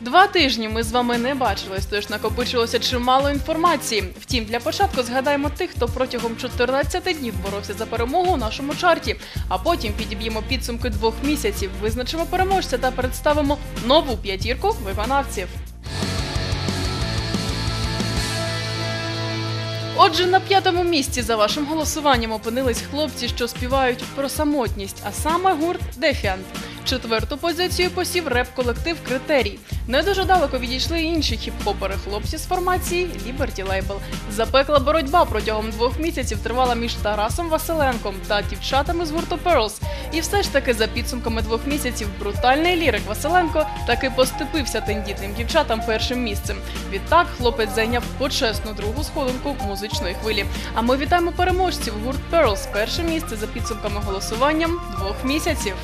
Два тижні ми з вами не бачились, тож накопичилося чимало інформації. Втім, для початку згадаємо тих, хто протягом 14 днів боровся за перемогу у нашому чарті. А потім підіб'ємо підсумки двох місяців, визначимо переможця та представимо нову п'ятірку виконавців. Отже, на п'ятому місці за вашим голосуванням опинились хлопці, що співають про самотність, а саме гурт Дефіант. Четверту позицію посів реп-колектив Критерій. Не дуже далеко відійшли інші хіп-хопери хлопці з формації Liberty Label. Запекла боротьба протягом двох місяців тривала між Тарасом Василенком та дівчатами з гурту Pearls. І все ж таки за підсумками двох місяців брутальний лірик Василенко таки поступився тендітним дівчатам першим місцем. Відтак хлопець зайняв почесну другу сходинку музичної хвилі. А ми вітаємо переможців гурт Pearls перше місце за підсумками голосуванням двох місяців.